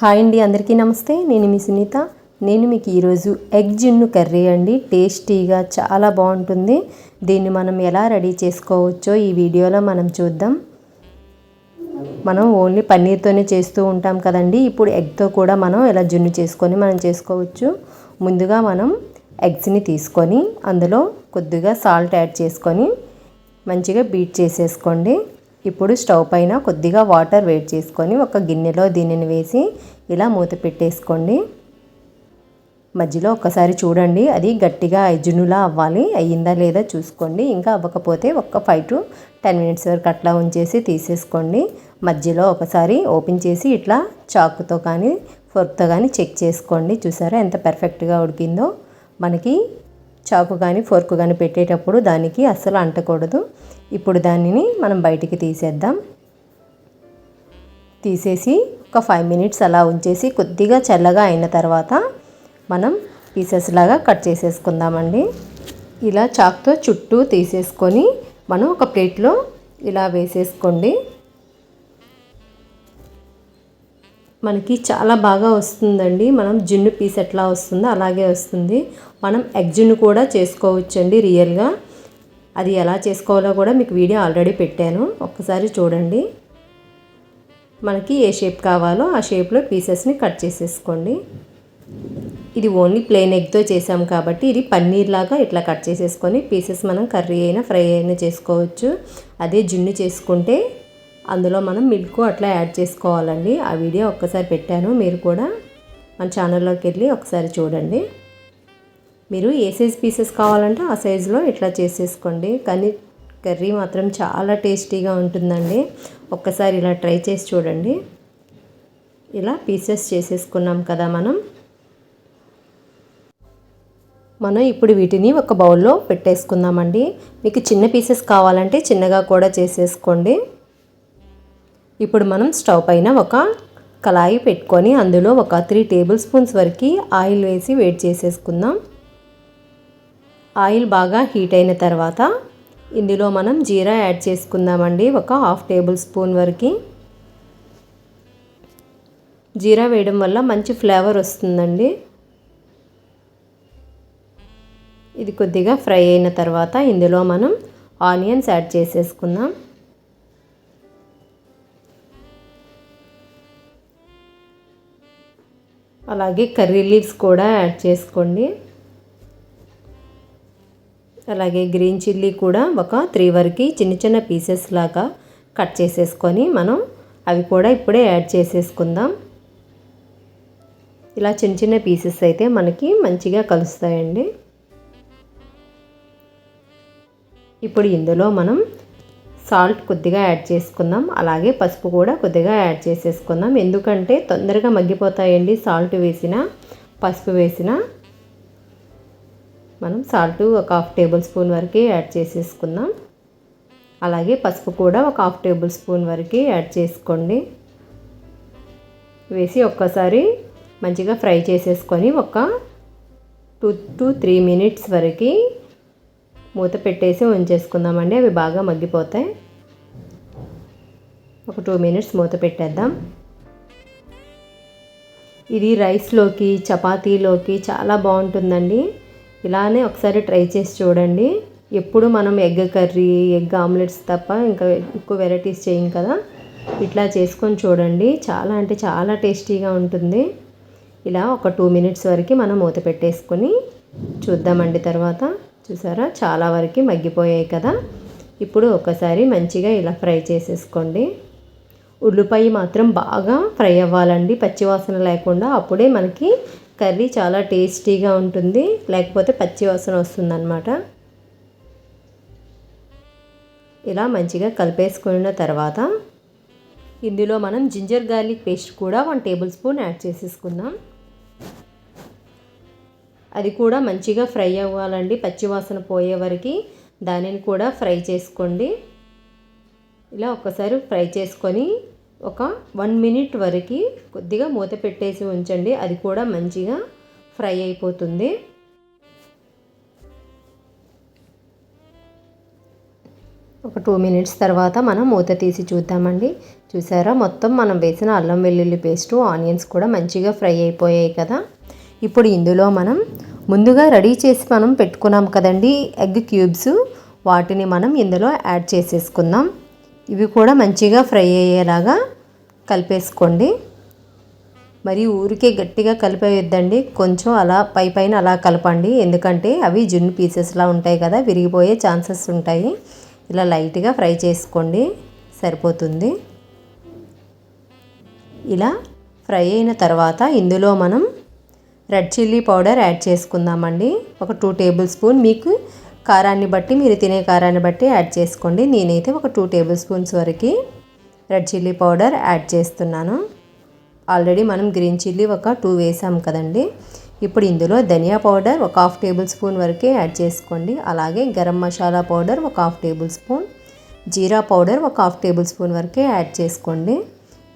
Hi అండి అందరికీ నమస్తే. నేను మీ సునీత. నేను మీకు ఈరోజు ఎగ్ జున్ను కర్రీ అండి. టేస్టీగా చాలా బాగుంటుంది. దీన్ని మనం ఎలా రెడీ చేసుకోవచ్చో ఈ వీడియోలో మనం చూద్దాం. మనం ఓన్లీ పన్నీర్తోనే చేస్తూ ఉంటాం కదండి. ఇప్పుడు ఎగ్తో కూడా మనం ఇలా జున్ను చేసుకొని మనం చేసుకోవచ్చు. ముందుగా మనం ఎగ్స్ని తీసుకొని అందులో కొద్దిగా సాల్ట్ యాడ్ చేసుకొని మంచిగా బీట్ చేసేసుకోండి. ఇప్పుడు స్టవ్ పైన కొద్దిగా వాటర్ వేడి చేసుకొని ఒక గిన్నెలో దీనిని వేసి ఇలా మూత పెట్టేసుకోండి. మధ్యలో ఒక్కసారి చూడండి అది గట్టిగా జున్నులా అవ్వాలి అయ్యిందా లేదా చూసుకోండి. ఇంకా అవ్వకపోతే ఒక ఫైవ్ టు టెన్ మినిట్స్ వరకు అట్లా ఉంచేసి తీసేసుకోండి. మధ్యలో ఒకసారి ఓపెన్ చేసి ఇట్లా చాకుతో కానీ ఫోర్క్తో కానీ చెక్ చేసుకోండి. చూసారా ఎంత పర్ఫెక్ట్గా ఉడికిందో. మనకి చాకు కానీ ఫోర్క్ కానీ పెట్టేటప్పుడు దానికి అస్సలు అంటకూడదు. ఇప్పుడు దానిని మనం బయటికి తీసేద్దాం. తీసేసి ఒక ఫైవ్ మినిట్స్ అలా ఉంచేసి కొద్దిగా చల్లగా అయిన తర్వాత మనం పీసెస్ లాగా కట్ చేసేసుకుందామండి. ఇలా చాక్తో చుట్టూ తీసేసుకొని మనం ఒక ప్లేట్లో ఇలా వేసేసుకోండి. మనకి చాలా బాగా వస్తుందండి. మనం జున్ను పీస్ ఎట్లా వస్తుందో అలాగే వస్తుంది. మనం ఎగ్ జున్ను కూడా చేసుకోవచ్చండి రియల్గా అది ఎలా చేసుకోవాలో కూడా మీకు వీడియో ఆల్రెడీ పెట్టాను. ఒక్కసారి చూడండి. మనకి ఏ షేప్ కావాలో ఆ షేప్లో పీసెస్ని కట్ చేసేసుకోండి. ఇది ఓన్లీ ప్లెయిన్ ఎగ్తో చేసాం కాబట్టి ఇది పన్నీర్ లాగా ఇట్లా కట్ చేసేసుకొని పీసెస్ మనం కర్రీ అయినా ఫ్రై అయినా చేసుకోవచ్చు. అదే జున్ను చేసుకుంటే అందులో మనం మిల్క్ అట్లా యాడ్ చేసుకోవాలండి. ఆ వీడియో ఒక్కసారి పెట్టాను. మీరు కూడా మన ఛానల్లోకి వెళ్ళి ఒకసారి చూడండి. మీరు ఏ సైజ్ పీసెస్ కావాలంటే ఆ సైజులో ఇట్లా చేసేసుకోండి. కానీ కర్రీ మాత్రం చాలా టేస్టీగా ఉంటుందండి. ఒక్కసారి ఇలా ట్రై చేసి చూడండి. ఇలా పీసెస్ చేసేసుకున్నాం కదా మనం. మనం ఇప్పుడు వీటిని ఒక బౌల్లో పెట్టేసుకుందామండి. మీకు చిన్న పీసెస్ కావాలంటే చిన్నగా కూడా చేసేసుకోండి. ఇప్పుడు మనం స్టవ్ పైన ఒక కళాయి పెట్టుకొని అందులో ఒక త్రీ టేబుల్ స్పూన్స్ వరకు ఆయిల్ వేసి వేడి చేసేసుకుందాం. ఆయిల్ బాగా హీట్ అయిన తర్వాత ఇందులో మనం జీరా యాడ్ చేసుకుందామండి ఒక హాఫ్ టేబుల్ స్పూన్ వరకు. జీరా వేయడం వల్ల మంచి ఫ్లేవర్ వస్తుందండి. ఇది కొద్దిగా ఫ్రై అయిన తర్వాత ఇందులో మనం ఆనియన్స్ యాడ్ చేసేసుకుందాం. అలాగే కర్రీ లీవ్స్ కూడా యాడ్ చేసుకోండి. అలాగే గ్రీన్ చిల్లీ కూడా ఒక త్రీ వరకు చిన్న చిన్న పీసెస్ లాగా కట్ చేసేసుకొని మనం అవి కూడా ఇప్పుడే యాడ్ చేసేసుకుందాం. ఇలా చిన్న చిన్న పీసెస్ అయితే మనకి మంచిగా కలుస్తాయండి. ఇప్పుడు ఇందులో మనం సాల్ట్ కొద్దిగా యాడ్ చేసుకుందాం. అలాగే పసుపు కూడా కొద్దిగా యాడ్ చేసేసుకుందాం. ఎందుకంటే తొందరగా మగ్గిపోతాయండి సాల్ట్ వేసిన పసుపు వేసిన మనం సాల్ట్ ఒక హాఫ్ టేబుల్ స్పూన్ వరకు యాడ్ చేసేసుకుందాం. అలాగే పసుపు కూడా ఒక హాఫ్ టేబుల్ స్పూన్ వరకు యాడ్ చేసుకోండి. వేసి ఒక్కసారి మంచిగా ఫ్రై చేసేసుకొని ఒక టూ టు త్రీ మినిట్స్ వరకు మూత పెట్టేసి ఉంచేసుకుందామండి. అవి బాగా మగ్గిపోతాయి. ఒక టూ మినిట్స్ మూత పెట్టేద్దాం. ఇది రైస్లోకి చపాతీలోకి చాలా బాగుంటుందండి. ఇలానే ఒకసారి ట్రై చేసి చూడండి. ఎప్పుడు మనం ఎగ్ కర్రీ ఎగ్ ఆమ్లెట్స్ తప్ప ఇంకా ఎక్కువ వెరైటీస్ చేయం కదా. ఇట్లా చేసుకొని చూడండి. చాలా అంటే చాలా టేస్టీగా ఉంటుంది. ఇలా ఒక టూ మినిట్స్ వరకు మనం మూత పెట్టేసుకొని చూద్దామండి తర్వాత. చూసారా? చాలా వరకు మగ్గిపోయాయి కదా. ఇప్పుడు ఒకసారి మంచిగా ఇలా ఫ్రై చేసేసుకోండి. ఉల్లిపాయ మాత్రం బాగా ఫ్రై అవ్వాలండి. పచ్చివాసన లేకుండా అప్పుడే మనకి కర్రీ చాలా టేస్టీగా ఉంటుంది. లేకపోతే పచ్చి వాసన వస్తుందన్నమాట. ఇలా మంచిగా కలిపేసుకున్న తర్వాత ఇందులో మనం జింజర్ గార్లిక్ పేస్ట్ కూడా వన్ టేబుల్ స్పూన్ యాడ్ చేసేసుకుందాం. అది కూడా మంచిగా ఫ్రై అవ్వాలండి. పచ్చివాసన పోయే వరకు దానిని కూడా ఫ్రై చేసుకోండి. ఇలా ఒక్కసారి ఫ్రై చేసుకొని ఒక వన్ మినిట్ వరకు కొద్దిగా మూత పెట్టేసి ఉంచండి. అది కూడా మంచిగా ఫ్రై అయిపోతుంది. ఒక టూ మినిట్స్ తర్వాత మనం మూత తీసి చూద్దామండి. చూసారా? మొత్తం మనం వేసిన అల్లం వెల్లుల్లి పేస్టు ఆనియన్స్ కూడా మంచిగా ఫ్రై అయిపోయాయి కదా. ఇప్పుడు ఇందులో మనం ముందుగా రెడీ చేసి మనం పెట్టుకున్నాం కదండి ఎగ్ క్యూబ్స్. వాటిని మనం ఇందులో యాడ్ చేసేసుకుందాం. ఇవి కూడా మంచిగా ఫ్రై అయ్యేలాగా కలిపేసుకోండి. మరి ఊరికే గట్టిగా కలిపేయొద్దండి. కొంచెం అలా పై పైన అలా కలపండి. ఎందుకంటే అవి జున్ను పీసెస్లా ఉంటాయి కదా విరిగిపోయే ఛాన్సెస్ ఉంటాయి. ఇలా లైట్గా ఫ్రై చేసుకోండి. సరిపోతుంది. ఇలా ఫ్రై అయిన తర్వాత ఇందులో మనం రెడ్ చిల్లీ పౌడర్ యాడ్ చేసుకుందామండి. ఒక టూ టేబుల్ స్పూన్ మీకు కారాన్ని బట్టి మీరు తినే కారాన్ని బట్టి యాడ్ చేసుకోండి. నేనైతే ఒక టూ టేబుల్ స్పూన్స్ వరకు రెడ్ చిల్లీ పౌడర్ యాడ్ చేస్తున్నాను. ఆల్రెడీ మనం గ్రీన్ చిల్లీ ఒక టూ వేసాం కదండి. ఇప్పుడు ఇందులో ధనియా పౌడర్ ఒక హాఫ్ టేబుల్ స్పూన్ వరకే యాడ్ చేసుకోండి. అలాగే గరం మసాలా పౌడర్ ఒక హాఫ్ టేబుల్ స్పూన్ జీరా పౌడర్ ఒక హాఫ్ టేబుల్ స్పూన్ వరకే యాడ్ చేసుకోండి.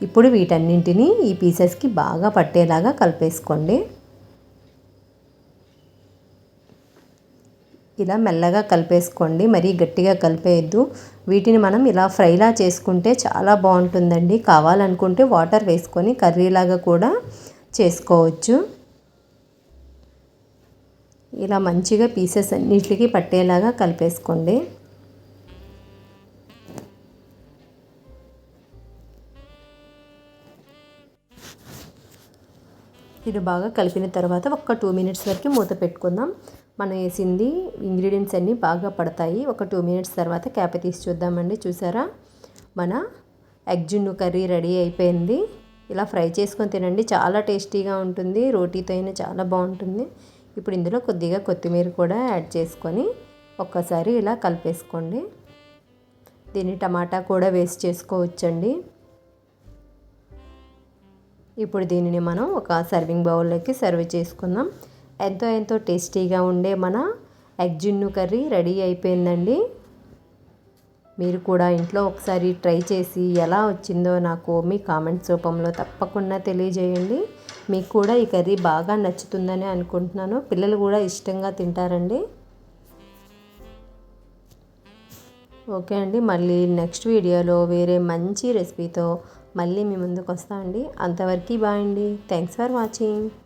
ఇప్పుడు వీటన్నింటినీ ఈ పీసెస్కి బాగా పట్టేలాగా కలిపేసుకోండి. ఇలా మెల్లగా కలిపేసుకోండి. మరీ గట్టిగా కలిపేయద్దు. వీటిని మనం ఇలా ఫ్రైలా చేసుకుంటే చాలా బాగుంటుందండి. కావాలనుకుంటే వాటర్ వేసుకొని కర్రీలాగా కూడా చేసుకోవచ్చు. ఇలా మంచిగా పీసెస్ అన్నిటికి పట్టేలాగా కలిపేసుకోండి. ఇది బాగా కలిపిన తర్వాత ఒక టూ మినిట్స్ వరకు మూత పెట్టుకుందాం. మనం వేసింది ఇంగ్రీడియంట్స్ అన్నీ బాగా పడతాయి. ఒక టూ మినిట్స్ తర్వాత క్యాప్ తీసి చూద్దామండి. చూసారా? మన ఎగ్ జున్ను కర్రీ రెడీ అయిపోయింది. ఇలా ఫ్రై చేసుకొని తినండి. చాలా టేస్టీగా ఉంటుంది. రోటీతో అయినా చాలా బాగుంటుంది. ఇప్పుడు ఇందులో కొద్దిగా కొత్తిమీర కూడా యాడ్ చేసుకొని ఒక్కసారి ఇలా కలిపేసుకోండి. దీన్ని టమాటా కూడా వేస్ట్ చేసుకోవచ్చండి. ఇప్పుడు దీనిని మనం ఒక సర్వింగ్ బౌల్లోకి సర్వ్ చేసుకుందాం. ఎంతో ఎంతో టేస్టీగా ఉండే మన ఎగ్ జున్ను కర్రీ రెడీ అయిపోయిందండి. మీరు కూడా ఇంట్లో ఒకసారి ట్రై చేసి ఎలా వచ్చిందో నాకు మీ కామెంట్స్ రూపంలో తప్పకుండా తెలియజేయండి. మీకు కూడా ఈ కర్రీ బాగా నచ్చుతుందని అనుకుంటున్నాను. పిల్లలు కూడా ఇష్టంగా తింటారండి. ఓకే అండి మళ్ళీ నెక్స్ట్ వీడియోలో వేరే మంచి రెసిపీతో మళ్ళీ మీ ముందుకు వస్తా అండి అంతవరకు బాయ్ అండి. Thanks for watching.